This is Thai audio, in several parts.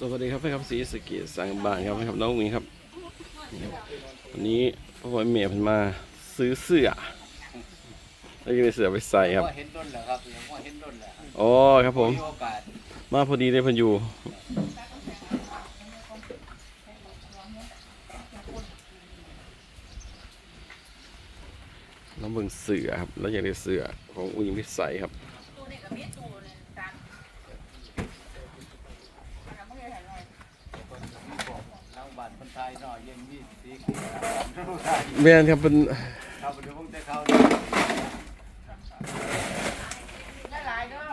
สวัสดีครับแฟนครับสีสกีสังบ้านครับแฟนครับน้องมีครับวันนี้พ่อพ่อเมียพิ่นมาซื้อเสื้อแล้วก็ได้เสื้อไปใส่ครับเห็นต้นแล้วครับเห็นต้นแล้วอ๋อครับผม มาพอดีเลยพิ่นอยู่น้องเบิ่งเสือครับ แล้วอยากได้เสือของอุ้ยพิสัยครับตู้นี่ก็มีตู้นี่ตามอันนั้นไม่ได้เห็นเลย ทางบ้านคนไทยเนาะยังมีสีเขียวแม่นครับเป็นเขาไปดูพวกแต่เขาได้หลายเด้อ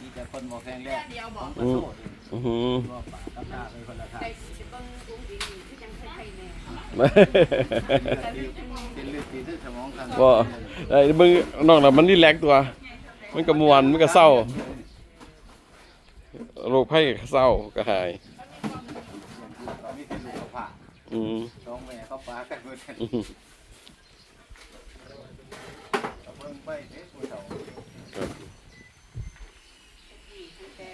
มีแต่คนบอกแพงแรแค่กเดียวบอกมาโสดอื้อหือว่าป่าตำหน้าไปคนละทางใจสิเบิ่งกุ้งดีที่จังไทยๆแน่เป็นเลือดตีที่สมองข้างว่าไอ้เบิ่งนอกนั้นมันนี่แลกตัว มันก็มวนมันก็เศร้าโรคภัยก็เศร้าก็หาย มีแต่ลูกเขาผ่า อืมสองแม่เขาปากันเบิดอื้อหือเอาเพิ่งไปเด้ผู้เฒ่าแต่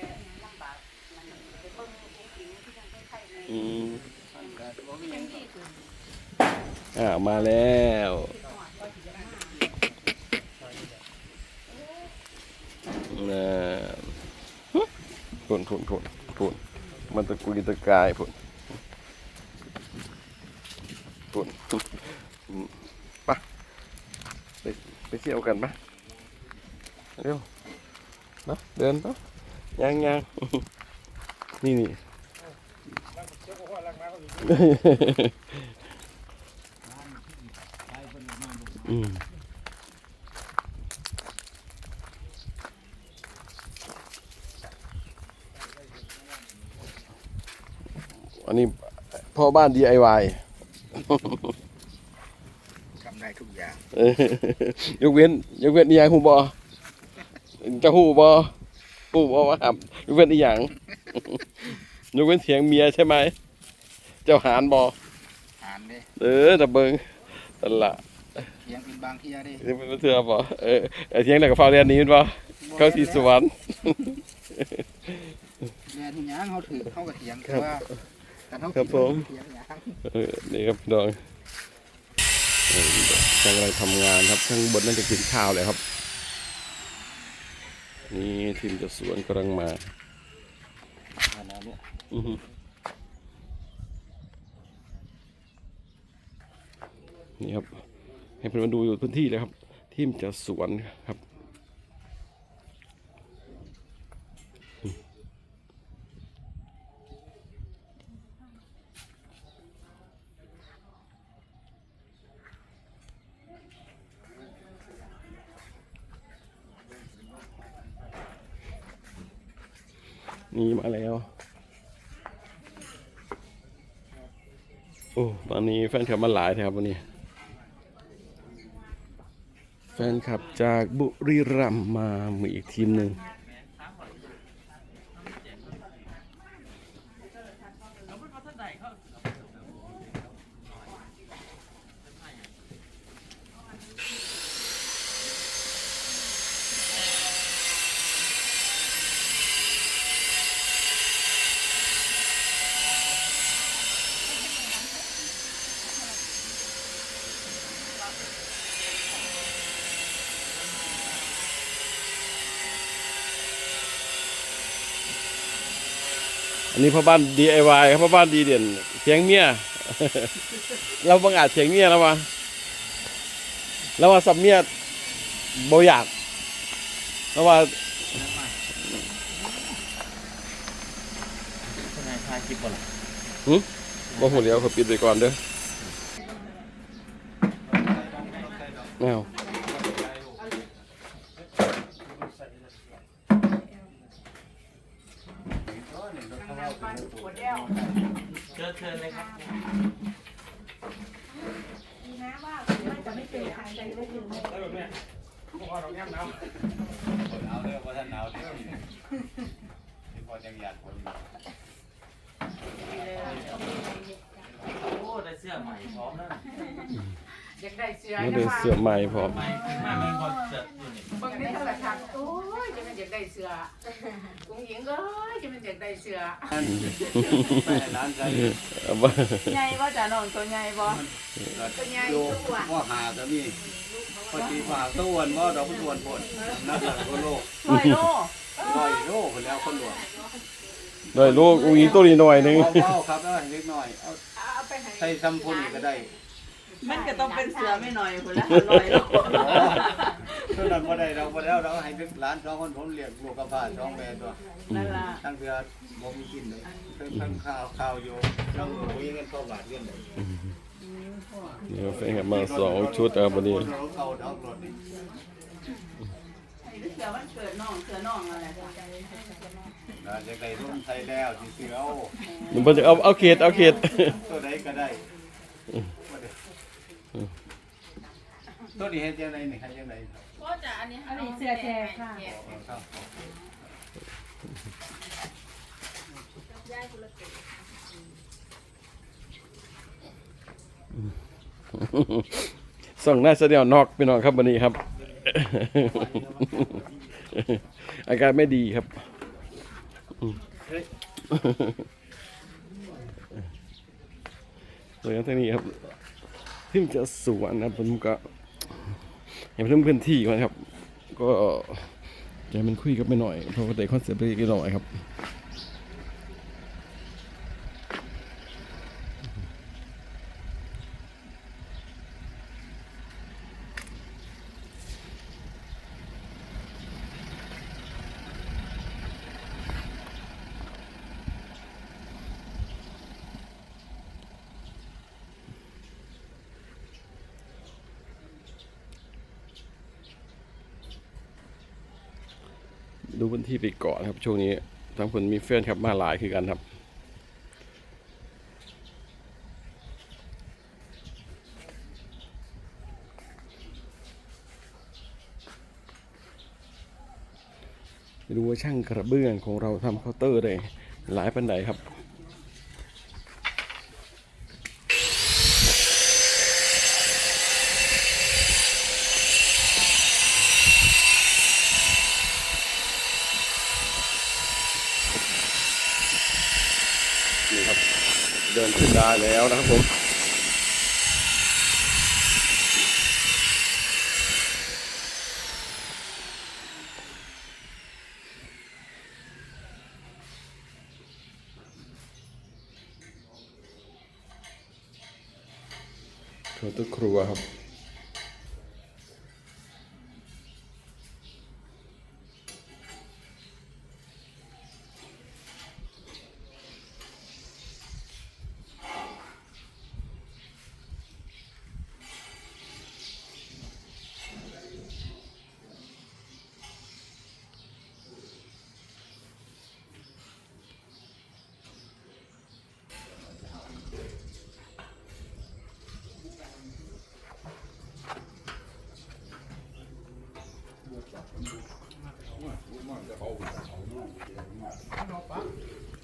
ลำบากมันไปเบิ่งกุ้งดีที่จังไทยๆแน่อืมมันก็บ่มีหยังหรอกอ่ามาแล้วน่ะพุ่นพุ่นพุ่นพุ่นมันตะกุยตะกายพุ่น พุ่นอืมไปะไปไปเที่ยวกันปะเร็วนะเดินปะยังยังนี่นี่อืมอันนี้พ่อบ้าน DIY ทำได้ทุกอย่างเออยกเว้นยกเว้นอีหยังหูบอจะหูบอหูบอว่าครับยกเว้นอีหยังยกเว้นเสียงเมียใช่ไหมเจ้าหานบออ่านเด้เออตะเบิงตนละเถียงเป็นบางเที่ยเด้เดี๋ยวเป็นเถื่อบ่เออไอ้เสียงไหนกับฟ้าเรียนนี้มันบ่เข้าสีสวรรค์ แม่นหยังเฮาถือเฮาก็เถียงครับว่าแต่เฮา ครับผมเถียงหยังเออนี่ครับพี่น้องกำลังทำงานครับข้างบนนั่นจะกินข้าวเลยครับ นี่ทีมจะสวนกำลังมาอันนั้นเนี่ยอือนี่ครับ ให้เพื่อนมาดูอยู่พื้นที่เลยครับ ทีมจะสวนครับ นี่มาแล้ว โอ้ตอนนี้แฟนคลับมาหลายนะครับวันนี้ แฟนคลับจากบุรีรัมย์มามีอีกทีมหนึ่ง อันนี้พ่อบ้าน DIY ครับพ่อบ้านดีเด่นเสียงเมีย เราบังอาจเสียงเมียแล้ววะแล้วว่าสับเมียบ่อยากแล้วว่าคนไหนทายคลิปบ่ล่ะบ่หูเลี้ยวเขาปิดไปก่อนเด้อแนว ได้ยินเลยเอาเด้อบ่ทันเอาเด้อที่พอจังหยัดคนโอ้ได้เสื้อใหม่พร้อมแล้วอยากได้เสือนี่เป็นเสื้อใหม่พร้อมไม่มามันพอเสร็จอยู่นี่บางทีเขาก็ทักโอ้ยจะมันอยากได้เสือกุ้งหญิงเอ้ยจะมันอยากได้เสือไปให้ร้านใช้เอาบ่ใหญ่บ่จ้ะน้องตัวใหญ่บ่ตัวใหญ่โยตัวพ่อหาก็มี พอดีฝากตัวอ้วนบ่ดอกตัวอ้วนพดนักหลักก็โลกร้อยโลร้อยโลคนแล้วคนหลวงได้ลูกอุ้งอิงตัวนี้หน่อยหนึงเอาๆครับเอาเล็กน้อยเอาเอาไปให้ใส่ซัมพูนี่ก็ได้มันก็ต้องเป็นเสือไม่หน่อยคนละร้อยโลเท่านั้นบ่ได้เราบ่แล้วเราให้ร้านสองคนผมเลี้ยงลูกกับป้าสองแม่ตัวนั่นล่ะทั้งเดือบ่มีกินเลยเพิ่งทั้งข้าวข้าวอยู่ต้องมีเงินเข้าบาทเงินเลย เดี๋ยวแฟนกลับมาสองชุดเอาบันี้เอาดอกรถนี่ไอ้เสือมันเกิดน้องเสือน้องอะไรจ้ะเราจะได้รุ่นไทยแล้วสิซื้อเอามันจะเอาเอาเขตเอาเขตตัวใดก็ได้ ตัวนี้เฮ็ดจังไดนี่ให้จังไดก็จะอันนี้อันนี้เสือแจกค่ะครับ ส่งหน้าเสดียวนอกพี่น้องครับวันนี้ครับ อาการไม่ดีครับเลยทั้งนี้ครับที่มันจะสวนนะผมก็เห็นเพื่อนพื้นที่ก่อนครับ ก็ใจมันคุยกับไปหน่อยเพราะว่าแต่คอนเสิร์ตไปกี่หน่อยครับ ดูพื้นที่ไปก่อนครับ ช่วงนี้ทั้งคนมีเฟนครับมาหลายคือกันครับ ดูว่าช่างกระเบื้องของเราทำเคาน์เตอร์ได้หลายปันไดครับ นี่ครับ เดินขึ้น ได้แล้วนะครับผมถั่วตะครัวครับ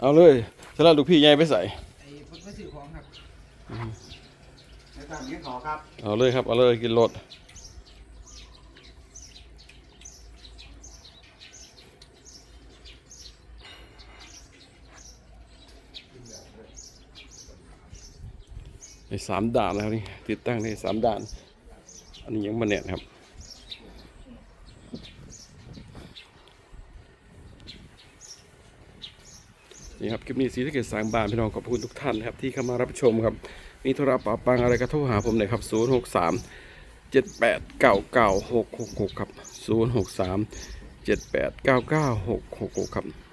เอาเลยสำหรับลูกพี่ใหญ่ไปใส่ในตามนี้ขอครับเอาเลยครับ เอาเลยกินรถในสามด่านแล้วนี่ติดตั้งในสามด่าน อันนี้ยังมาแน่นครับ นี่ครับคลิปนี้สีสเกตสางบานพี่น้องขอบคุณทุกท่านนะครับที่เข้ามารับชมครับมีโทรศัพท์ปะปังอะไรก็โทรหาผมหน่อยครับ0 6 3 7 8 9 9 6 6 6ครับ0 6 3 7 8 9 9 6 6 6ครับ